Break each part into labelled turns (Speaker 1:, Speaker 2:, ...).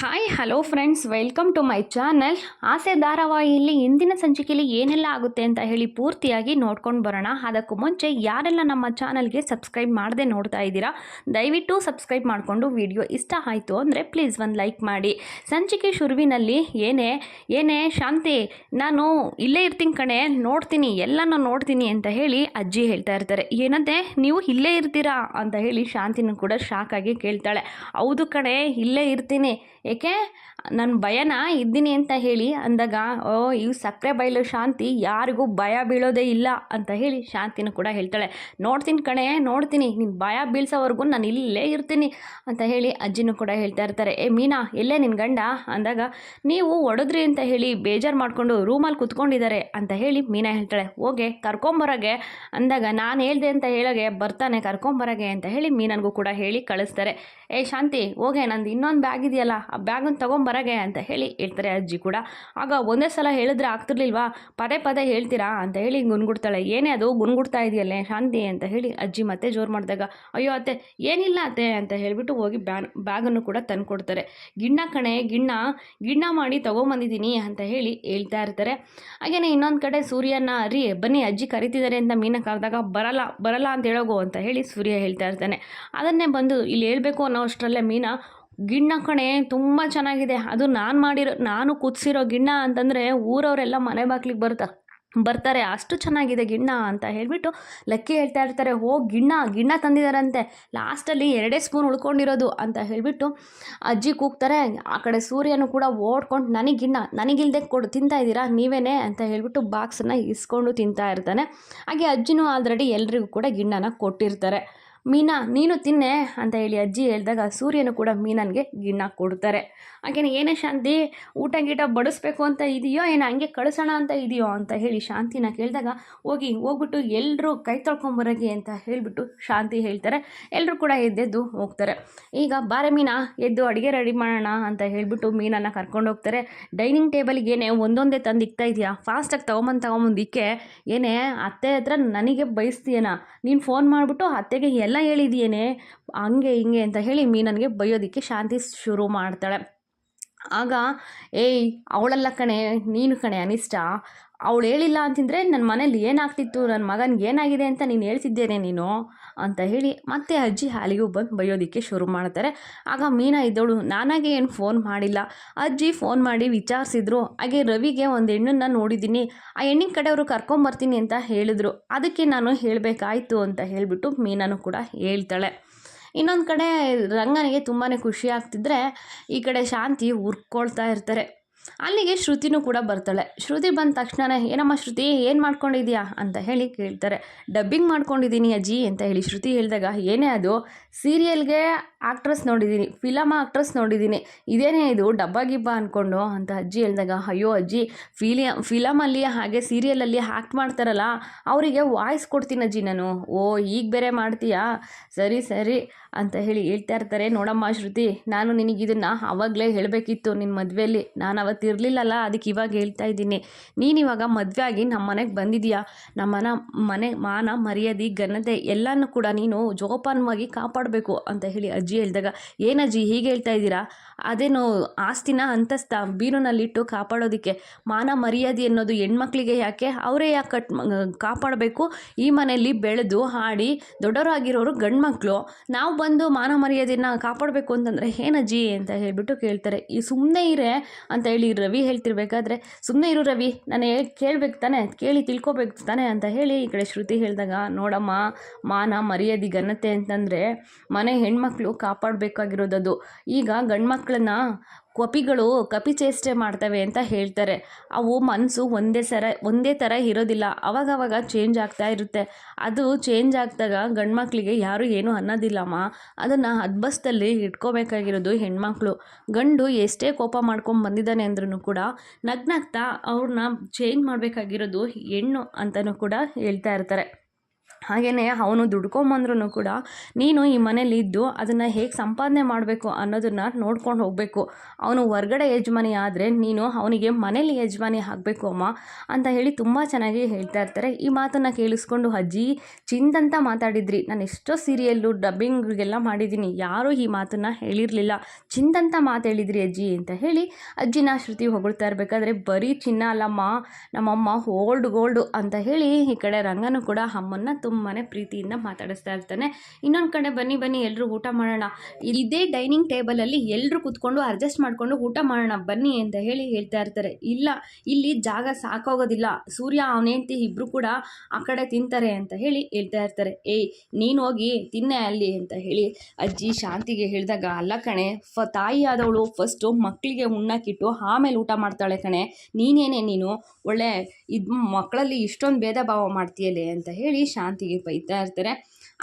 Speaker 1: Hi hello friends welcome to my channel Aase ಧಾರಾವಾಹಿಯಲ್ಲಿ ಇಂದಿನ ಸಂಚಿಕೆಯಲ್ಲಿ ಏನೆಲ್ಲ ಆಗುತ್ತೆ ಅಂತ ಹೇಳಿ ಪೂರ್ತಿಯಾಗಿ ನೋಡ್ಕೊಂಡು ಬರೋಣ. ಅದಕ್ಕೂ ಮುಂಚೆ ಯಾರೆಲ್ಲ ನಮ್ಮ ಚಾನಲ್ಗೆ ಸಬ್ಸ್ಕ್ರೈಬ್ ಮಾಡದೆ ನೋಡ್ತಾ ಇದ್ದೀರಾ, ದಯವಿಟ್ಟು ಸಬ್ಸ್ಕ್ರೈಬ್ ಮಾಡಿಕೊಂಡು ವಿಡಿಯೋ ಇಷ್ಟ ಆಯಿತು ಅಂದರೆ ಪ್ಲೀಸ್ ಒಂದು ಲೈಕ್ ಮಾಡಿ. ಸಂಚಿಕೆ ಶುರುವಿನಲ್ಲಿ ಏನೇ ಏನೇ ಶಾಂತಿ, ನಾನು ಇಲ್ಲೇ ಇರ್ತೀನಿ ಕಣೆ, ನೋಡ್ತೀನಿ, ಎಲ್ಲನೂ ನೋಡ್ತೀನಿ ಅಂತ ಹೇಳಿ ಅಜ್ಜಿ ಹೇಳ್ತಾ ಇರ್ತಾರೆ. ಏನಂತೆ, ನೀವು ಇಲ್ಲೇ ಇರ್ತೀರಾ ಅಂತ ಹೇಳಿ ಶಾಂತಿನೂ ಕೂಡ ಶಾಕ್ ಆಗಿ ಕೇಳ್ತಾಳೆ. ಹೌದು ಕಣೆ, ಇಲ್ಲೇ ಇರ್ತೀನಿ. ಏಕೆ? ನನ್ನ ಭಯನ ಇದ್ದೀನಿ ಅಂತ ಹೇಳಿ ಅಂದಾಗ, ಓ ಇವು ಸಕ್ಕರೆ ಬಯಲು ಶಾಂತಿ ಯಾರಿಗೂ ಭಯ ಬೀಳೋದೇ ಇಲ್ಲ ಅಂತ ಹೇಳಿ ಶಾಂತಿನೂ ಕೂಡ ಹೇಳ್ತಾಳೆ. ನೋಡ್ತೀನಿ ಕಣೆ, ನೋಡ್ತೀನಿ, ನೀನು ಭಯ ಬೀಳ್ಸೋವರೆಗೂ ನಾನು ಇಲ್ಲೇ ಇರ್ತೀನಿ ಅಂತ ಹೇಳಿ ಅಜ್ಜಿನೂ ಕೂಡ ಹೇಳ್ತಾ ಇರ್ತಾರೆ. ಏ, ಮೀನಾ, ಎಲ್ಲೇ ನಿನ್ನ ಗಂಡ? ಅಂದಾಗ, ನೀವು ಒಡೆದ್ರಿ ಅಂತ ಹೇಳಿ ಬೇಜಾರು ಮಾಡಿಕೊಂಡು ರೂಮಲ್ಲಿ ಕುತ್ಕೊಂಡಿದ್ದಾರೆ ಅಂತ ಹೇಳಿ ಮೀನಾ ಹೇಳ್ತಾಳೆ. ಹೋಗೆ, ಕರ್ಕೊಂಬರಗೆ ಅಂದಾಗ, ನಾನು ಹೇಳ್ದೆ ಅಂತ ಹೇಳಗೆ ಬರ್ತಾನೆ, ಕರ್ಕೊಂಬರಗೆ ಅಂತ ಹೇಳಿ ಮೀನನ್ಗೂ ಕೂಡ ಹೇಳಿ ಕಳಿಸ್ತಾರೆ. ಏ, ಶಾಂತಿ, ಹೋಗೆ, ನಂದು ಇನ್ನೊಂದು ಬ್ಯಾಗ್ ಇದೆಯಲ್ಲ ಆ ಬ್ಯಾಗನ್ನು ತೊಗೊಂಬರಗೆ ಅಂತ ಹೇಳಿ ಹೇಳ್ತಾರೆ ಅಜ್ಜಿ ಕೂಡ. ಆಗ ಒಂದೇ ಸಲ ಹೇಳಿದ್ರೆ ಆಗ್ತಿರ್ಲಿಲ್ವಾ? ಪದೇ ಪದೇ ಹೇಳ್ತೀರಾ ಅಂತ ಹೇಳಿ ಗುನ್ಗುಡ್ತಾಳೆ ಏನೇ ಅದು ಗುನ್ಗುಡ್ತಾ ಇದೆಯಲ್ಲೇ, ಶಾಂತಿ ಅಂತ ಹೇಳಿ ಅಜ್ಜಿ ಮತ್ತೆ ಜೋರು ಮಾಡಿದಾಗ, ಅಯ್ಯೋ ಅತ್ತೆ, ಏನಿಲ್ಲ ಅತ್ತೆ ಅಂತ ಹೇಳಿಬಿಟ್ಟು ಹೋಗಿ ಬ್ಯಾನ್, ಬ್ಯಾಗನ್ನು ಕೂಡ ತಂದು ಕೊಡ್ತಾರೆ ಗಿಣ್ಣ ಕಣೆ, ಗಿಣ್ಣ ಗಿಣ್ಣ ಮಾಡಿ ತೊಗೊಂಬಂದಿದ್ದೀನಿ ಅಂತ ಹೇಳಿ ಹೇಳ್ತಾ ಇರ್ತಾರೆ. ಹಾಗೆಯೇ ಇನ್ನೊಂದು ಕಡೆ ಸೂರ್ಯನ ರೀ, ಬನ್ನಿ ಅಜ್ಜಿ ಕರಿತಿದ್ದಾರೆ ಅಂತ ಮೀನ ಕರೆದಾಗ ಬರಲ್ಲ ಬರಲ್ಲ ಅಂತ ಹೇಳೋಗು ಅಂತ ಹೇಳಿ ಸೂರ್ಯ ಹೇಳ್ತಾ ಇರ್ತಾನೆ. ಅದನ್ನೇ ಬಂದು ಇಲ್ಲಿ ಹೇಳಬೇಕು ಅನ್ನೋ ಅಷ್ಟರಲ್ಲೇ ಮೀನಾ ಗಿಣ್ಣ ಕಣೆ, ತುಂಬ ಚೆನ್ನಾಗಿದೆ. ಅದು ನಾನು ಮಾಡಿರೋ, ನಾನು ಕುದಿಸಿರೋ ಗಿಣ್ಣ ಅಂತಂದರೆ ಊರವರೆಲ್ಲ ಮನೆ ಬಾಗ್ಲಿಗೆ ಬರ್ತಾರೆ ಬರ್ತಾರೆ. ಅಷ್ಟು ಚೆನ್ನಾಗಿದೆ ಗಿಣ್ಣ ಅಂತ ಹೇಳಿಬಿಟ್ಟು ಲಕ್ಕಿ ಹೇಳ್ತಾ ಇರ್ತಾರೆ. ಓ ಗಿಣ್ಣ ಗಿಣ್ಣ ತಂದಿದ್ದಾರಂತೆ ಲಾಸ್ಟಲ್ಲಿ ಎರಡೇ ಸ್ಪೂನ್ ಉಳ್ಕೊಂಡಿರೋದು ಅಂತ ಹೇಳಿಬಿಟ್ಟು ಅಜ್ಜಿ ಕೂಗ್ತಾರೆ. ಆ ಕಡೆ ಸೂರ್ಯನು ಕೂಡ ಓಡ್ಕೊಂಡು, ನನಗೆ ಗಿಣ್ಣ, ನನಗಿಲ್ದೆ ಕೊಡು, ತಿಂತಾ ಇದ್ದೀರಾ? ನೀವೇನೇ? ಅಂತ ಹೇಳಿಬಿಟ್ಟು ಬಾಕ್ಸನ್ನು ಇಸ್ಕೊಂಡು ತಿಂತಾ ಇರ್ತಾನೆ. ಹಾಗೆ ಅಜ್ಜಿನೂ ಆಲ್ರೆಡಿ ಎಲ್ರಿಗೂ ಕೂಡ ಗಿಣ್ಣನ ಕೊಟ್ಟಿರ್ತಾರೆ. ಮೀನಾ, ನೀನು ತಿನ್ನೆ ಅಂತ ಹೇಳಿ ಅಜ್ಜಿ ಹೇಳಿದಾಗ ಸೂರ್ಯನು ಕೂಡ ಮೀನನ್ಗೆ ಗಿಣ್ಣ ಕೊಡ್ತಾರೆ. ಹಾಗೇನೆ ಏನೇ ಶಾಂತಿ, ಊಟ ಗೀಟ ಬಡಿಸ್ಬೇಕು ಅಂತ ಇದೆಯೋ ಏನು, ಹಂಗೆ ಕಳಿಸೋಣ ಅಂತ ಇದೆಯೋ ಅಂತ ಹೇಳಿ ಶಾಂತಿನ ಕೇಳಿದಾಗ, ಹೋಗಿ, ಹೋಗ್ಬಿಟ್ಟು ಎಲ್ಲರೂ ಕೈ ತೊಳ್ಕೊಂಬರಗಿ ಅಂತ ಹೇಳಿಬಿಟ್ಟು ಶಾಂತಿ ಹೇಳ್ತಾರೆ. ಎಲ್ಲರೂ ಕೂಡ ಎದ್ದೆದ್ದು ಹೋಗ್ತಾರೆ. ಈಗ, ಬಾರೆ ಮೀನಾ, ಎದ್ದು ಅಡುಗೆ ರೆಡಿ ಮಾಡೋಣ ಅಂತ ಹೇಳಿಬಿಟ್ಟು ಮೀನನ್ನು ಕರ್ಕೊಂಡು ಹೋಗ್ತಾರೆ. ಡೈನಿಂಗ್ ಟೇಬಲ್ಗೆ ಏನೇ ಒಂದೊಂದೇ ತಂದು ಇಕ್ತಾ ಇದೆಯಾ? ಫಾಸ್ಟಾಗಿ ತೊಗೊಂಬಂದು ತೊಗೊಂಬಂದಿಕ್ಕೆ ಏನೇ, ಅತ್ತೆ ಹತ್ರ ನನಗೆ ಬಯಸ್ತೀಯನ ನೀನು ಫೋನ್ ಮಾಡಿಬಿಟ್ಟು ಅತ್ತೆಗೆ ಎಲ್ಲ ಹೇಳಿದೀಯೇನೆ? ಹಂಗೆ ಹಿಂಗೆ ಅಂತ ಹೇಳಿ ಮೀನನ್ಗೆ ಬೈಯೋದಕ್ಕೆ ಶಾಂತಿ ಶುರು ಮಾಡ್ತಾಳೆ. ಆಗ, ಏಯ್, ಅವಳಲ್ಲ ಕಣೆ, ನೀನು ಕಣೆ ಅನಿಷ್ಟ. ಅವಳು ಹೇಳಿಲ್ಲ ಅಂತಿದ್ರೆ ನನ್ನ ಮನೇಲಿ ಏನಾಗ್ತಿತ್ತು? ನನ್ನ ಮಗನಿಗೆ ಏನಾಗಿದೆ ಅಂತ ನೀನು ಹೇಳ್ತಿದ್ದೇನೆ ನೀನು? ಅಂತ ಹೇಳಿ ಮತ್ತೆ ಅಜ್ಜಿ ಹಾಲಿಗೂ ಬಂದು ಬೈಯೋದಕ್ಕೆ ಶುರು ಮಾಡ್ತಾರೆ. ಆಗ ಮೀನಾ ಇದ್ದವಳು ನಾನಾಗೆ ಏನು ಫೋನ್ ಮಾಡಿಲ್ಲ? ಅಜ್ಜಿ ಫೋನ್ ಮಾಡಿ ವಿಚಾರಿಸಿದ್ರು, ಹಾಗೆ ರವಿಗೆ ಒಂದು ಹೆಣ್ಣನ್ನು ನೋಡಿದ್ದೀನಿ, ಆ ಹೆಣ್ಣಿನ ಕಡೆಯವರು ಕರ್ಕೊಂಬರ್ತೀನಿ ಅಂತ ಹೇಳಿದ್ರು. ಅದಕ್ಕೆ ನಾನು ಹೇಳಬೇಕಾಯ್ತು ಅಂತ ಹೇಳಿಬಿಟ್ಟು ಮೀನಾನು ಕೂಡ ಹೇಳ್ತಾಳೆ. ಇನ್ನೊಂದು ಕಡೆ ರಂಗನಿಗೆ ತುಂಬಾ ಖುಷಿ ಆಗ್ತಿದ್ರೆ ಈ ಕಡೆ ಶಾಂತಿ ಹುರ್ಕೊಳ್ತಾ ಇರ್ತಾರೆ. ಅಲ್ಲಿಗೆ ಶ್ರುತಿನೂ ಕೂಡ ಬರ್ತಾಳೆ. ಶ್ರುತಿ ಬಂದ ತಕ್ಷಣನೇ, ಏನಮ್ಮ ಶ್ರುತಿ, ಏನು ಮಾಡ್ಕೊಂಡಿದ್ಯಾ ಅಂತ ಹೇಳಿ ಕೇಳ್ತಾರೆ. ಡಬ್ಬಿಂಗ್ ಮಾಡ್ಕೊಂಡಿದ್ದೀನಿ ಅಜ್ಜಿ, ಅಂತ ಹೇಳಿ ಶ್ರುತಿ ಹೇಳಿದಾಗ, ಏನೇ ಅದು? ಸೀರಿಯಲ್ಗೆ ಆಕ್ಟ್ರೆಸ್ ನೋಡಿದ್ದೀನಿ, ಫಿಲಮ್ ಆಕ್ಟ್ರೆಸ್ ನೋಡಿದ್ದೀನಿ. ಇದೇನೇ ಇದು, ಡಬ್ಬ ಗಿಬ್ಬ ಅಂದ್ಕೊಂಡು ಅಂತ ಅಜ್ಜಿ ಹೇಳಿದಾಗ, ಅಯ್ಯೋ ಅಜ್ಜಿ, ಫಿಲಿ, ಫಿಲಮಲ್ಲಿ ಹಾಗೆ ಸೀರಿಯಲಲ್ಲಿ ಆ್ಯಕ್ಟ್ ಮಾಡ್ತಾರಲ್ಲ, ಅವರಿಗೆ ವಾಯ್ಸ್ ಕೊಡ್ತೀನಿ ಅಜ್ಜಿ ನಾನು. ಓ, ಈಗ ಬೇರೆ ಮಾಡ್ತೀಯಾ? ಸರಿ ಸರಿ, ಅಂತ ಹೇಳಿ ಹೇಳ್ತಾ ಇರ್ತಾರೆ. ನೋಡಮ್ಮ ಶ್ರುತಿ, ನಾನು ನಿನಗಿದನ್ನು ಆವಾಗಲೇ ಹೇಳಬೇಕಿತ್ತು ನಿನ್ನ ಮದುವೆಯಲ್ಲಿ. ನಾನು ಅವತ್ತು ಇರಲಿಲ್ಲಲ್ಲ, ಅದಕ್ಕೆ ಇವಾಗ ಹೇಳ್ತಾ ಇದ್ದೀನಿ. ನೀನು ಇವಾಗ ಮದುವೆ ಆಗಿ ನಮ್ಮ ಮನೆಗೆ ಬಂದಿದೀಯಾ ನಮ್ಮನ ಮನೆ, ಮಾನ, ಮರ್ಯಾದೆ, ಘನತೆ ಎಲ್ಲನೂ ಕೂಡ ನೀನು ಜೋಪಾನವಾಗಿ ಕಾಪಾಡಬೇಕು ಅಂತ ಹೇಳಿ ಅಜ್ಜಿ ಹೇಳಿದಾಗ ಏನಜ್ಜಿ ಹೀಗೆ ಹೇಳ್ತಾ ಇದ್ದೀರಾ? ಅದೇನು ಆಸ್ತಿನ ಅಂತಸ್ತ ಬೀರುನಲ್ಲಿಟ್ಟು ಕಾಪಾಡೋದಕ್ಕೆ ಮಾನ ಮರ್ಯಾದೆ ಅನ್ನೋದು ಹೆಣ್ಮಕ್ಳಿಗೆ ಯಾಕೆ? ಅವರೇ ಯಾಕೆ ಕಟ್ ಕಾಪಾಡಬೇಕು? ಈ ಮನೆಯಲ್ಲಿ ಬೆಳೆದು ಹಾಡಿ ದೊಡ್ಡವರಾಗಿರೋರು ಗಂಡ್ಮಕ್ಳು. ನಾವು ಬಂದು ಮಾನ ಮರ್ಯಾದೆಯನ್ನು ಕಾಪಾಡಬೇಕು ಅಂತಂದರೆ ಏನಜ್ಜಿ ಅಂತ ಹೇಳಿಬಿಟ್ಟು ಕೇಳ್ತಾರೆ. ಈ ಸುಮ್ಮನೆ ಇರೇ ಅಂತ ಹೇಳಿ ರವಿ ಹೇಳ್ತಿರ್ಬೇಕಾದ್ರೆ ಸುಮ್ಮನೆ ಇರು ರವಿ, ನಾನು ಕೇಳಬೇಕು ತಾನೆ, ಕೇಳಿ ತಿಳ್ಕೊಬೇಕು ತಾನೆ ಅಂತ ಹೇಳಿ ಈ ಕಡೆ ಶ್ರುತಿ ಹೇಳಿದಾಗ, ನೋಡಮ್ಮ, ಮಾನ ಮರ್ಯಾದೆ ಘನತೆ ಅಂತಂದರೆ ಮನೆ ಹೆಣ್ಮಕ್ಳು ಕಾಪಾಡಬೇಕಾಗಿರೋದದು. ಈಗ ಗಂಡು ಮಕ್ಕಳನ್ನ ಕಪಿಗಳು ಕಪಿಚೇಷ್ಟೆ ಮಾಡ್ತವೆ ಅಂತ ಹೇಳ್ತಾರೆ. ಅವು ಮನಸ್ಸು ಒಂದೇ ಸರ, ಒಂದೇ ಥರ ಇರೋದಿಲ್ಲ. ಅವಾಗವಾಗ ಚೇಂಜ್ ಆಗ್ತಾ ಇರುತ್ತೆ. ಅದು ಚೇಂಜ್ ಆಗ್ದಾಗ ಗಂಡು ಮಕ್ಕಳಿಗೆ ಯಾರೂ ಏನೂ ಅನ್ನೋದಿಲ್ಲಮ್ಮ. ಅದನ್ನು ಹದ್ಬಸ್ತಲ್ಲಿ ಇಟ್ಕೋಬೇಕಾಗಿರೋದು ಹೆಣ್ಮಕ್ಳು. ಗಂಡು ಎಷ್ಟೇ ಕೋಪ ಮಾಡ್ಕೊಂಡು ಬಂದಿದ್ದಾನೆ ಅಂದ್ರೂ ಕೂಡ ನಗ್ನಾಗ್ತಾ ಅವ್ರನ್ನ ಚೇಂಜ್ ಮಾಡಬೇಕಾಗಿರೋದು ಹೆಣ್ಣು ಅಂತಲೂ ಕೂಡ ಹೇಳ್ತಾ ಇರ್ತಾರೆ. ಹಾಗೆಯೇ ಅವನು ದುಡ್ಕೊಂಬಂದ್ರೂ ಕೂಡ ನೀನು ಈ ಮನೇಲಿ ಇದ್ದು ಅದನ್ನು ಹೇಗೆ ಸಂಪಾದನೆ ಮಾಡಬೇಕು ಅನ್ನೋದನ್ನು ನೋಡ್ಕೊಂಡು ಹೋಗಬೇಕು. ಅವನು ಹೊರ್ಗಡೆ ಯಜಮಾನಿ ಆದರೆ ನೀನು ಅವನಿಗೆ ಮನೇಲಿ ಯಜಮಾನಿ ಆಗಬೇಕು ಅಮ್ಮ ಅಂತ ಹೇಳಿ ತುಂಬ ಚೆನ್ನಾಗಿ ಹೇಳ್ತಾ ಇರ್ತಾರೆ. ಈ ಮಾತನ್ನು ಕೇಳಿಸ್ಕೊಂಡು ಅಜ್ಜಿ ಚಿಂದಂತ ಮಾತಾಡಿದ್ರಿ. ನಾನು ಎಷ್ಟೋ ಸೀರಿಯಲ್ಲು, ಡಬ್ಬಿಂಗ್ಗೆಲ್ಲ ಮಾಡಿದ್ದೀನಿ. ಯಾರೂ ಈ ಮಾತನ್ನು ಹೇಳಿರಲಿಲ್ಲ. ಚಿಂದಂತ ಮಾತು ಹೇಳಿದ್ರಿ ಅಜ್ಜಿ ಅಂತ ಹೇಳಿ ಅಜ್ಜಿನ ಶ್ರುತಿ ಹೊಗಳ್ತಾ ಇರಬೇಕಾದ್ರೆ ಬರೀ ಚಿನ್ನ ಅಲ್ಲಮ್ಮ, ನಮ್ಮಮ್ಮ ಓಲ್ಡ್ ಗೋಲ್ಡು ಅಂತ ಹೇಳಿ ಈ ಕಡೆ ರಂಗನೂ ಕೂಡ ಅಮ್ಮನ್ನ ತುಂಬಾ ಪ್ರೀತಿಯಿಂದ ಮಾತಾಡಿಸ್ತಾ ಇರ್ತಾನೆ. ಇನ್ನೊಂದು ಕಡೆ ಬನ್ನಿ ಬನ್ನಿ ಎಲ್ಲರೂ ಊಟ ಮಾಡೋಣ. ಇದೇ ಡೈನಿಂಗ್ ಟೇಬಲಲ್ಲಿ ಎಲ್ಲರೂ ಕೂತ್ಕೊಂಡು ಅಡ್ಜಸ್ಟ್ ಮಾಡಿಕೊಂಡು ಊಟ ಮಾಡೋಣ, ಬನ್ನಿ ಅಂತ ಹೇಳಿ ಹೇಳ್ತಾ ಇರ್ತಾರೆ. ಇಲ್ಲ, ಇಲ್ಲಿ ಜಾಗ ಸಾಕಾಗೋದಿಲ್ಲ. ಸೂರ್ಯ, ಅವನ ಹೆಂಡ್ತಿ ಇಬ್ಬರು ಕೂಡ ಆ ಕಡೆ ತಿಂತಾರೆ ಅಂತ ಹೇಳಿ ಹೇಳ್ತಾ ಇರ್ತಾರೆ. ಏಯ್, ನೀನು ಹೋಗಿ ತಿನ್ನೆ ಅಲ್ಲಿ ಅಂತ ಹೇಳಿ ಅಜ್ಜಿ ಶಾಂತಿಗೆ ಹೇಳಿದಾಗ, ಅಲ್ಲ ಕಣೆ, ಫ, ತಾಯಿ ಆದವಳು ಫಸ್ಟು ಮಕ್ಕಳಿಗೆ ಉಣ್ಣಕ್ಕಿಟ್ಟು ಆಮೇಲೆ ಊಟ ಮಾಡ್ತಾಳೆ ಕಣೆ. ನೀನೇನೆ ನೀನು? ಒಳ್ಳೆ, ಇದು ಮಕ್ಕಳಲ್ಲಿ ಇಷ್ಟೊಂದು ಭೇದ ಭಾವ ಮಾಡ್ತೀಯಲ್ಲೇ ಅಂತ ಹೇಳಿ ಶಾಂತಿಗೆ ಬೈತಾ ಇರ್ತಾರೆ.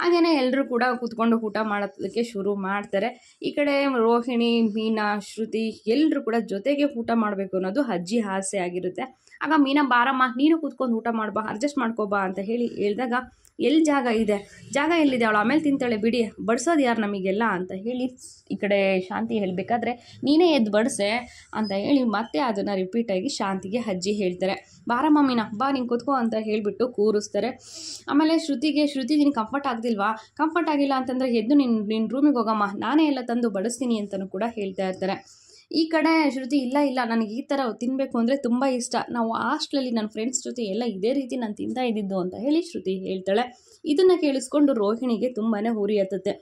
Speaker 1: ಹಾಗೆಯೇ ಎಲ್ಲರೂ ಕೂಡ ಕೂತ್ಕೊಂಡು ಊಟ ಮಾಡೋದಕ್ಕೆ ಶುರು ಮಾಡ್ತಾರೆ. ಈ ಕಡೆ ರೋಹಿಣಿ, ಮೀನಾ, ಶ್ರುತಿ ಎಲ್ಲರೂ ಕೂಡ ಜೊತೆಗೆ ಊಟ ಮಾಡಬೇಕು ಅನ್ನೋದು ಅಜ್ಜಿ ಆಸೆ ಆಗಿರುತ್ತೆ. ಆಗ ಮೀನಾ ಬಾರಮ್ಮ ನೀನು ಕೂತ್ಕೊಂಡು ಊಟ ಮಾಡ್ಬಾ ಅಡ್ಜಸ್ಟ್ ಮಾಡ್ಕೋಬಾ ಅಂತ ಹೇಳಿ ಹೇಳಿದಾಗ ಎಲ್ಲಿ ಜಾಗ ಇದೆ? ಜಾಗ ಎಲ್ಲಿದೆ ಅವಳು? ಆಮೇಲೆ ತಿಂತಾಳೆ, ಬಿಡಿ, ಬಡ್ಸೋದು ಯಾರು ನಮಗೆಲ್ಲ ಅಂತ ಹೇಳಿ ಈ ಕಡೆ ಶಾಂತಿ ಹೇಳಬೇಕಾದ್ರೆ, ನೀನೇ ಎದ್ದು ಬಡಿಸೆ ಅಂತ ಹೇಳಿ ಮತ್ತೆ ಅದನ್ನು ರಿಪೀಟಾಗಿ ಶಾಂತಿಗೆ ಅಜ್ಜಿ ಹೇಳ್ತಾರೆ. ಬಾರಮ್ಮ ಮೀನ, ಬಾ, ನೀನು ಕೂತ್ಕೋ ಅಂತ ಹೇಳಿಬಿಟ್ಟು ಕೂರಿಸ್ತಾರೆ. ಆಮೇಲೆ ಶ್ರುತಿಗೆ, ಶ್ರುತಿ ನಿನಗೆ ಕಂಫರ್ಟ್ ಆಗ್ದಿಲ್ವಾ? ಕಂಫರ್ಟ್ ಆಗಿಲ್ಲ ಅಂತಂದರೆ ಎದ್ದು ನಿನ್ನ ನಿನ್ನ ರೂಮಿಗೆ ಹೋಗಮ್ಮ, ನಾನೇ ಎಲ್ಲ ತಂದು ಬಡಿಸ್ತೀನಿ ಅಂತಲೂ ಕೂಡ ಹೇಳ್ತಾ ಇರ್ತಾರೆ. ಈ ಕಡೆ ಶ್ರುತಿ, ಇಲ್ಲ ಇಲ್ಲ, ನನಗೆ ಈ ಥರ ತಿನ್ನಬೇಕು ಅಂದರೆ ತುಂಬ ಇಷ್ಟ. ನಾವು ಹಾಸ್ಟ್ಲಲ್ಲಿ ನನ್ನ ಫ್ರೆಂಡ್ಸ್ ಜೊತೆ ಎಲ್ಲ ಇದೇ ರೀತಿ ನಾನು ತಿಂತಾ ಇದ್ದಿದ್ದು ಅಂತ ಹೇಳಿ ಶ್ರುತಿ ಹೇಳ್ತಾಳೆ. ಇದನ್ನು ಕೇಳಿಸ್ಕೊಂಡು ರೋಹಿಣಿಗೆ ತುಂಬಾ ಉರಿ ಹತ್ತುತ್ತೆ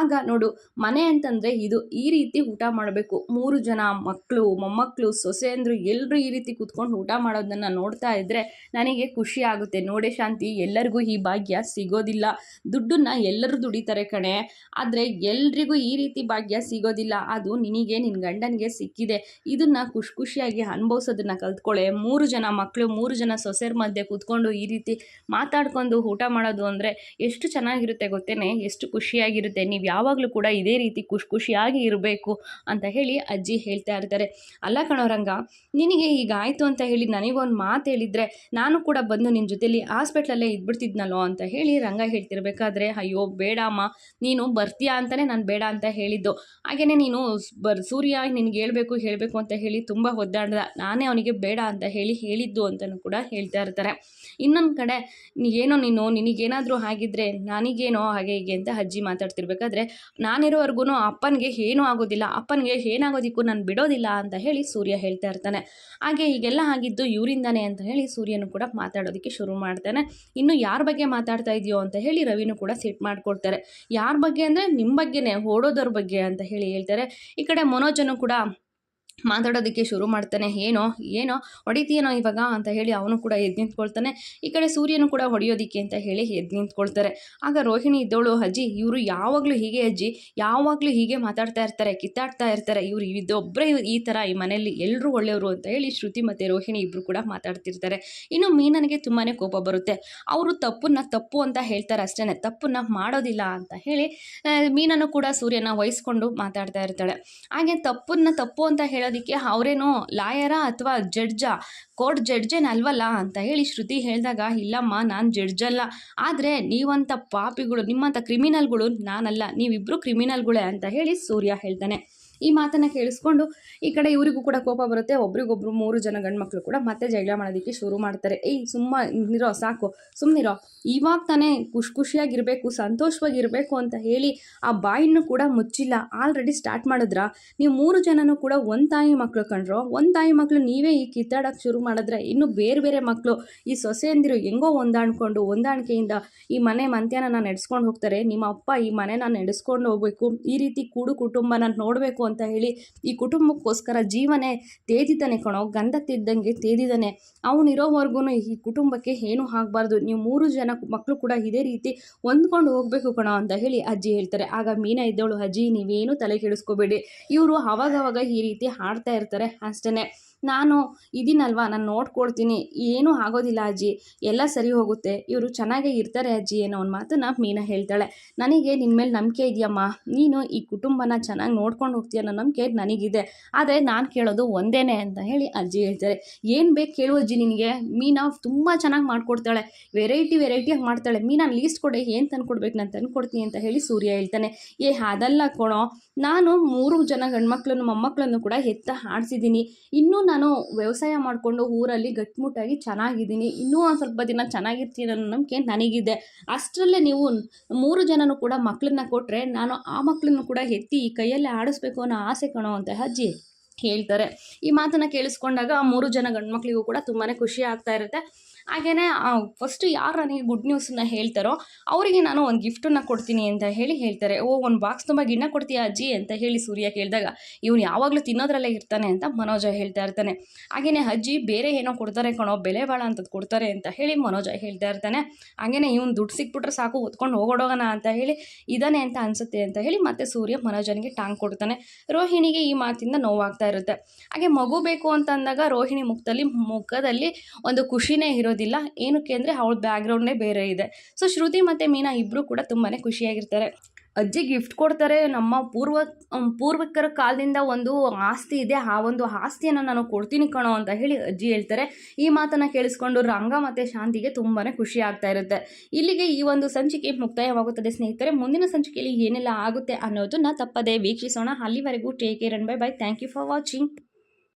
Speaker 1: ಆಗ ನೋಡು, ಮನೆ ಅಂತಂದರೆ ಇದು ಈ ರೀತಿ ಊಟ ಮಾಡಬೇಕು. ಮೂರು ಜನ ಮಕ್ಕಳು ಮೊಮ್ಮಕ್ಕಳು ಸೊಸೆಯಂದರು ಎಲ್ಲರೂ ಈ ರೀತಿ ಕೂತ್ಕೊಂಡು ಊಟ ಮಾಡೋದನ್ನು ನೋಡ್ತಾ ಇದ್ದರೆ ನನಗೆ ಖುಷಿ ಆಗುತ್ತೆ. ನೋಡೆ ಶಾಂತಿ, ಎಲ್ಲರಿಗೂ ಈ ಭಾಗ್ಯ ಸಿಗೋದಿಲ್ಲ. ದುಡ್ಡನ್ನ ಎಲ್ಲರೂ ದುಡಿತಾರೆ ಕಣೆ. ಆದರೆ ಎಲ್ರಿಗೂ ಈ ರೀತಿ ಭಾಗ್ಯ ಸಿಗೋದಿಲ್ಲ. ಅದು ನಿನಗೆ ನಿನ್ನ ಗಂಡನಿಗೆ ಸಿಕ್ಕಿದೆ. ಇದನ್ನು ಖುಷಿ ಖುಷಿಯಾಗಿ ಅನುಭವಿಸೋದನ್ನ ಕಲ್ತ್ಕೊಳ್ಳೆ ಮೂರು ಜನ ಮಕ್ಕಳು ಮೂರು ಜನ ಸೊಸೆರ ಮಧ್ಯೆ ಕೂತ್ಕೊಂಡು ಈ ರೀತಿ ಮಾತಾಡ್ಕೊಂಡು ಊಟ ಮಾಡೋದು ಅಂದರೆ ಎಷ್ಟು ಚೆನ್ನಾಗಿರುತ್ತೆ ಗೊತ್ತೇನೆ? ಎಷ್ಟು ಖುಷಿಯಾಗಿರುತ್ತೆ. ನೀವು ಯಾವಾಗಲೂ ಕೂಡ ಇದೇ ರೀತಿ ಖುಷಿ ಖುಷಿಯಾಗಿ ಇರಬೇಕು ಅಂತ ಹೇಳಿ ಅಜ್ಜಿ ಹೇಳ್ತಾ ಇರ್ತಾರೆ. ಅಲ್ಲ ಕಣೋ ರಂಗ ನಿನಗೆ ಹೀಗಾಯಿತು ಅಂತ ಹೇಳಿ ನನಗೊಂದು ಮಾತು ಹೇಳಿದರೆ ನಾನು ಕೂಡ ಬಂದು ನಿನ್ನ ಜೊತೆಲಿ ಹಾಸ್ಪಿಟ್ಲಲ್ಲೇ ಇದ್ಬಿಡ್ತಿದ್ನಲ್ಲೋ ಅಂತ ಹೇಳಿ ರಂಗ ಹೇಳ್ತಿರ್ಬೇಕಾದ್ರೆ, ಅಯ್ಯೋ, ಬೇಡಮ್ಮ, ನೀನು ಬರ್ತೀಯಾ ಅಂತಲೇ ನಾನು ಬೇಡ ಅಂತ ಹೇಳಿದ್ದು. ಹಾಗೆಯೇ ನೀನು ಬರ್ ಸೂರ್ಯ ನಿನಗೆ ಹೇಳಬೇಕು ಹೇಳಬೇಕು ಅಂತ ಹೇಳಿ ತುಂಬ ಒದ್ದಾಡ್ದ. ನಾನೇ ಅವನಿಗೆ ಬೇಡ ಅಂತ ಹೇಳಿ ಹೇಳಿದ್ದು ಅಂತಲೂ ಕೂಡ ಹೇಳ್ತಾ ಇರ್ತಾರೆ. ಇನ್ನೊಂದು ಕಡೆ ಏನೋ ನೀನು, ನಿನಗೇನಾದರೂ ಆಗಿದ್ರೆ ನನಗೇನೋ ಹಾಗೆ ಹೀಗೆ ಅಂತ ಅಜ್ಜಿ ಮಾತಾಡ್ತಿರ್ಬೇಕಾದ್ರೆ ನಾನಿರೋವರೆಗೂ ಅಪ್ಪನಿಗೆ ಏನೂ ಆಗೋದಿಲ್ಲ, ಅಪ್ಪನಿಗೆ ಏನಾಗೋದಿಕ್ಕೂ ನಾನು ಬಿಡೋದಿಲ್ಲ ಅಂತ ಹೇಳಿ ಸೂರ್ಯ ಹೇಳ್ತಾ ಇರ್ತಾನೆ. ಹಾಗೆ ಈಗೆಲ್ಲ ಆಗಿದ್ದು ಇವರಿಂದಾನೆ ಅಂತ ಹೇಳಿ ಸೂರ್ಯನು ಕೂಡ ಮಾತಾಡೋದಕ್ಕೆ ಶುರು ಮಾಡ್ತಾನೆ. ಇನ್ನು ಯಾರ ಬಗ್ಗೆ ಮಾತಾಡ್ತಾ ಇದೆಯೋ ಅಂತ ಹೇಳಿ ರವಿನೂ ಕೂಡ ಸೆಟ್ ಮಾಡಿಕೊಡ್ತಾರೆ. ಯಾರ ಬಗ್ಗೆ ಅಂದರೆ ನಿಮ್ಮ ಬಗ್ಗೆನೇ ಓಡೋದ್ರ ಬಗ್ಗೆ ಅಂತ ಹೇಳಿ ಹೇಳ್ತಾರೆ. ಈ ಕಡೆ ಮನೋಜನು ಕೂಡ ಮಾತಾಡೋದಕ್ಕೆ ಶುರು ಮಾಡ್ತಾನೆ, ಏನೋ ಏನೋ, ಹೊಡಿತೀಯೇನೋ ಇವಾಗ? ಅಂತ ಹೇಳಿ ಅವನು ಕೂಡ ಎದ್ದು ನಿಂತ್ಕೊಳ್ತಾನೆ. ಈ ಕಡೆ ಸೂರ್ಯನು ಕೂಡ ಹೊಡೆಯೋದಿಕ್ಕೆ ಅಂತ ಹೇಳಿ ಎದ್ದು ನಿಂತ್ಕೊಳ್ತಾರೆ. ಆಗ ರೋಹಿಣಿ ಇದ್ದವಳು, ಅಜ್ಜಿ, ಇವರು ಯಾವಾಗಲೂ ಹೀಗೆ ಅಜ್ಜಿ, ಯಾವಾಗಲೂ ಹೀಗೆ ಮಾತಾಡ್ತಾ ಇರ್ತಾರೆ, ಕಿತ್ತಾಡ್ತಾ ಇರ್ತಾರೆ. ಇವರು ಇದೊಬ್ಬರೇ ಈ ಥರ ಈ ಮನೆಯಲ್ಲಿ ಎಲ್ಲರೂ ಒಳ್ಳೆಯವರು ಅಂತ ಹೇಳಿ ಶ್ರುತಿ ಮತ್ತು ರೋಹಿಣಿ ಇಬ್ಬರು ಕೂಡ ಮಾತಾಡ್ತಿರ್ತಾರೆ. ಇನ್ನು ಮೀನನಿಗೆ ತುಂಬಾ ಕೋಪ ಬರುತ್ತೆ. ಅವರು ತಪ್ಪನ್ನ ತಪ್ಪು ಅಂತ ಹೇಳ್ತಾರೆ ಅಷ್ಟೇ ತಪ್ಪನ್ನ ಮಾಡೋದಿಲ್ಲ ಅಂತ ಹೇಳಿ ಮೀನನ್ನು ಕೂಡ ಸೂರ್ಯನ ವಹಿಸ್ಕೊಂಡು ಮಾತಾಡ್ತಾ ಇರ್ತಾಳೆ. ಹಾಗೆ ತಪ್ಪನ್ನ ತಪ್ಪು ಅಂತ ಹೇಳೋದಕ್ಕೆ ಅವರೇನೋ ಲಾಯರಾ ಅಥವಾ ಜಡ್ಜಾ? ಕೋರ್ಟ್ ಜಡ್ಜೇನಲ್ವಲ್ಲ ಅಂತ ಹೇಳಿ ಶ್ರುತಿ ಹೇಳಿದಾಗ, ಇಲ್ಲಮ್ಮ, ನಾನು ಜಡ್ಜಲ್ಲ. ಆದರೆ ನೀವಂಥ ಪಾಪಿಗಳು ನಿಮ್ಮಂಥ ಕ್ರಿಮಿನಲ್ಗಳು ನಾನಲ್ಲ. ನೀವಿಬ್ಬರು ಕ್ರಿಮಿನಲ್ಗಳೇ ಅಂತ ಹೇಳಿ ಸೂರ್ಯ ಹೇಳ್ತಾನೆ. ಈ ಮಾತನ್ನು ಕೇಳಿಸ್ಕೊಂಡು ಈ ಕಡೆ ಇವರಿಗೂ ಕೂಡ ಕೋಪ ಬರುತ್ತೆ, ಒಬ್ರಿಗೊಬ್ರು ಮೂರು ಜನ ಗಂಡು ಕೂಡ ಮತ್ತೆ ಜಗಳ ಮಾಡೋದಕ್ಕೆ ಶುರು ಮಾಡ್ತಾರೆ. ಏಯ್, ಸುಮ್ಮ ನಿರೋ ಸಾಕು ಸುಮ್ಮನಿರೋ ಇವಾಗ ತಾನೇ ಖುಷಿ ಖುಷಿಯಾಗಿರಬೇಕು, ಸಂತೋಷವಾಗಿರಬೇಕು ಅಂತ ಹೇಳಿ ಆ ಬಾಯಿನೂ ಕೂಡ ಮುಚ್ಚಿಲ್ಲ. ಆಲ್ರೆಡಿ ಸ್ಟಾರ್ಟ್ ಮಾಡಿದ್ರ? ನೀವು ಮೂರು ಜನನೂ ಕೂಡ ಒಂದು ತಾಯಿ ಮಕ್ಕಳು ಕಂಡ್ರೋ? ಒಂದು ತಾಯಿ ಮಕ್ಕಳು ನೀವೇ ಈ ಕಿತ್ತಾಡೋಕ್ಕೆ ಶುರು ಮಾಡಿದ್ರೆ ಇನ್ನು ಬೇರೆ ಬೇರೆ ಮಕ್ಕಳು ಈ ಸೊಸೆಯಂದಿರು ಹೆಂಗೋ ಹೊಂದಾಣ್ಕೊಂಡು, ಹೊಂದಾಣಿಕೆಯಿಂದ ಈ ಮನೆ ಮಂತ್ಯನ ನಡೆಸ್ಕೊಂಡು ಹೋಗ್ತಾರೆ, ನಿಮ್ಮ ಅಪ್ಪ ಈ ಮನೆನ ನಡೆಸ್ಕೊಂಡು ಹೋಗ್ಬೇಕು, ಈ ರೀತಿ ಕೂಡು ಕುಟುಂಬನ ನೋಡಬೇಕು ಅಂತ ಹೇಳಿ ಈ ಕುಟುಂಬಕ್ಕೋಸ್ಕರ ಜೀವನೇ ತೇದಿದ್ದಾನೆ ಕಣೋ, ಗಂಧ ತಿದ್ದಂಗೆ ತೇದಿದ್ದಾನೆ. ಅವನಿರೋವರೆಗೂ ಈ ಕುಟುಂಬಕ್ಕೆ ಏನೂ ಆಗಬಾರ್ದು. ನೀವು ಮೂರು ಜನ ಮಕ್ಕಳು ಕೂಡ ಇದೇ ರೀತಿ ಹೊಂದ್ಕೊಂಡು ಹೋಗಬೇಕು ಕಣೋ ಅಂತ ಹೇಳಿ ಅಜ್ಜಿ ಹೇಳ್ತಾರೆ. ಆಗ ಮೀನಾ ಇದ್ದವಳು, ಅಜ್ಜಿ, ನೀವೇನು ತಲೆ ಕೆಡಿಸ್ಕೋಬೇಡಿ. ಇವರು ಅವಾಗವಾಗ ಈ ರೀತಿ ಹಾಡ್ತಾ ಇರ್ತಾರೆ ಅಷ್ಟೇ ನಾನು ಇದೀನಲ್ವಾ? ನಾನು ನೋಡ್ಕೊಳ್ತೀನಿ. ಏನೂ ಆಗೋದಿಲ್ಲ ಅಜ್ಜಿ. ಎಲ್ಲ ಸರಿ ಹೋಗುತ್ತೆ. ಇವರು ಚೆನ್ನಾಗೇ ಇರ್ತಾರೆ ಅಜ್ಜಿ ಅನ್ನೋ ಒಂದು ಮಾತನ್ನು ಮೀನಾ ಹೇಳ್ತಾಳೆ. ನನಗೆ ನಿನ್ನ ಮೇಲೆ ನಂಬಿಕೆ ಇದೆಯಮ್ಮ. ನೀನು ಈ ಕುಟುಂಬನ ಚೆನ್ನಾಗಿ ನೋಡ್ಕೊಂಡು ಹೋಗ್ತೀಯ ಅನ್ನೋ ನಂಬಿಕೆ ನನಗಿದೆ. ಆದರೆ ನಾನು ಕೇಳೋದು ಒಂದೇನೆ ಅಂತ ಹೇಳಿ ಅಜ್ಜಿ ಹೇಳ್ತಾರೆ. ಏನು ಬೇಕು ಕೇಳು ಅಜ್ಜಿ ನಿನಗೆ. ಮೀನಾ ತುಂಬ ಚೆನ್ನಾಗಿ ಮಾಡ್ಕೊಡ್ತಾಳೆ. ವೆರೈಟಿ ವೆರೈಟಿಯಾಗಿ ಮಾಡ್ತಾಳೆ. ಮೀನಾ ಲೀಸ್ಟ್ ಕೊಡೆ. ಏನು ತಂದ್ಕೊಡ್ಬೇಕು ನಾನು ತಂದ್ಕೊಡ್ತೀನಿ ಅಂತ ಹೇಳಿ ಸೂರ್ಯ ಹೇಳ್ತಾನೆ. ಏ, ಅದಲ್ಲ ಕೊಣೋ. ನಾನು ಮೂರು ಜನ ಗಂಡ್ಮಕ್ಳನ್ನು ಮೊಮ್ಮಕ್ಕಳನ್ನು ಕೂಡ ಎತ್ತ ಆಡಿಸಿದ್ದೀನಿ. ಇನ್ನೂ ನಾನು ವ್ಯವಸಾಯ ಮಾಡಿಕೊಂಡು ಊರಲ್ಲಿ ಗಟ್ಟಿಮುಟ್ಟಾಗಿ ಚೆನ್ನಾಗಿದ್ದೀನಿ. ಇನ್ನೂ ಒಂದು ಸ್ವಲ್ಪ ದಿನ ಚೆನ್ನಾಗಿರ್ತೀನಿ ಅನ್ನೋ ನಂಬಿಕೆ ನನಗಿದೆ. ಅಷ್ಟರಲ್ಲೇ ನೀವು ಮೂರು ಜನನು ಕೂಡ ಮಕ್ಕಳನ್ನ ಕೊಟ್ಟರೆ ನಾನು ಆ ಮಕ್ಕಳನ್ನು ಕೂಡ ಎತ್ತಿ ಈ ಕೈಯಲ್ಲೇ ಆಡಿಸ್ಬೇಕು ಅನ್ನೋ ಆಸೆ ಕಣೋ ಅಂತ ಅಜ್ಜಿ ಹೇಳ್ತಾರೆ. ಈ ಮಾತನ್ನು ಕೇಳಿಸ್ಕೊಂಡಾಗ ಆ ಮೂರು ಜನ ಗಂಡು ಮಕ್ಕಳಿಗೂ ಕೂಡ ತುಂಬಾ ಖುಷಿ ಆಗ್ತಾ ಇರುತ್ತೆ. ಹಾಗೆಯೇ ಫಸ್ಟು ಯಾರು ನನಗೆ ಗುಡ್ ನ್ಯೂಸನ್ನ ಹೇಳ್ತಾರೋ ಅವರಿಗೆ ನಾನು ಒಂದು ಗಿಫ್ಟನ್ನು ಕೊಡ್ತೀನಿ ಅಂತ ಹೇಳಿ ಹೇಳ್ತಾರೆ. ಓ, ಒಂದು ಬಾಕ್ಸ್ ತುಂಬ ಗಿಣ್ಣ ಕೊಡ್ತೀಯಾ ಅಜ್ಜಿ? ಅಂತ ಹೇಳಿ ಸೂರ್ಯ ಕೇಳಿದಾಗ, ಇವನು ಯಾವಾಗಲೂ ತಿನ್ನೋದ್ರಲ್ಲೇ ಇರ್ತಾನೆ ಅಂತ ಮನೋಜ ಹೇಳ್ತಾ ಇರ್ತಾನೆ. ಹಾಗೆಯೇ ಅಜ್ಜಿ, ಬೇರೆ ಏನೋ ಕೊಡ್ತಾರೆ ಕಣೋ, ಬೆಲೆ ಬಾಳ ಅಂತದ್ದು ಕೊಡ್ತಾರೆ ಅಂತ ಹೇಳಿ ಮನೋಜ ಹೇಳ್ತಾ ಇರ್ತಾನೆ. ಹಾಗೆಯೇ ಇವನು ದುಡ್ಡು ಸಿಕ್ಬಿಟ್ರೆ ಸಾಕು, ಹೊತ್ಕೊಂಡು ಹೋಗೋಡೋಗೋಣ ಅಂತ ಹೇಳಿ ಇದಾನೆ ಅಂತ ಅನಿಸುತ್ತೆ ಅಂತ ಹೇಳಿ ಮತ್ತೆ ಸೂರ್ಯ ಮನೋಜನಿಗೆ ಟಾಂಗ್ ಕೊಡ್ತಾನೆ. ರೋಹಿಣಿಗೆ ಈ ಮಾತಿಂದ ನೋವಾಗ್ತಾ ಇರುತ್ತೆ. ಹಾಗೆ ಮಗು ಬೇಕು ಅಂತ ಅಂದಾಗ ರೋಹಿಣಿ ಮುಖದಲ್ಲಿ ಮುಖದಲ್ಲಿ ಒಂದು ಖುಷಿನೇ ಇರೋದಿಲ್ಲ ಏನಕ್ಕೆ ಅಂದರೆ ಅವಳ ಬ್ಯಾಕ್ಗ್ರೌಂಡೇ ಬೇರೆ ಇದೆ. ಸೊ ಶ್ರುತಿ ಮತ್ತು ಮೀನಾ ಇಬ್ಬರು ಕೂಡ ತುಂಬಾ ಖುಷಿಯಾಗಿರ್ತಾರೆ. ಅಜ್ಜಿ ಗಿಫ್ಟ್ ಕೊಡ್ತಾರೆ. ನಮ್ಮ ಪೂರ್ವ ಪೂರ್ವಿಕರ ಕಾಲದಿಂದ ಒಂದು ಆಸ್ತಿ ಇದೆ. ಆ ಒಂದು ಆಸ್ತಿಯನ್ನು ನಾನು ಕೊಡ್ತೀನಿ ಕಣೋ ಅಂತ ಹೇಳಿ ಅಜ್ಜಿ ಹೇಳ್ತಾರೆ. ಈ ಮಾತನ್ನು ಕೇಳಿಸ್ಕೊಂಡು ರಂಗ ಮತ್ತು ಶಾಂತಿಗೆ ತುಂಬಾ ಖುಷಿ ಆಗ್ತಾ ಇರುತ್ತೆ. ಇಲ್ಲಿಗೆ ಈ ಒಂದು ಸಂಚಿಕೆ ಮುಕ್ತಾಯವಾಗುತ್ತದೆ ಸ್ನೇಹಿತರೆ. ಮುಂದಿನ ಸಂಚಿಕೆಯಲ್ಲಿ ಏನೆಲ್ಲ ಆಗುತ್ತೆ ಅನ್ನೋದನ್ನ ತಪ್ಪದೇ ವೀಕ್ಷಿಸೋಣ. ಅಲ್ಲಿವರೆಗೂ take care and bye bye thank you for watching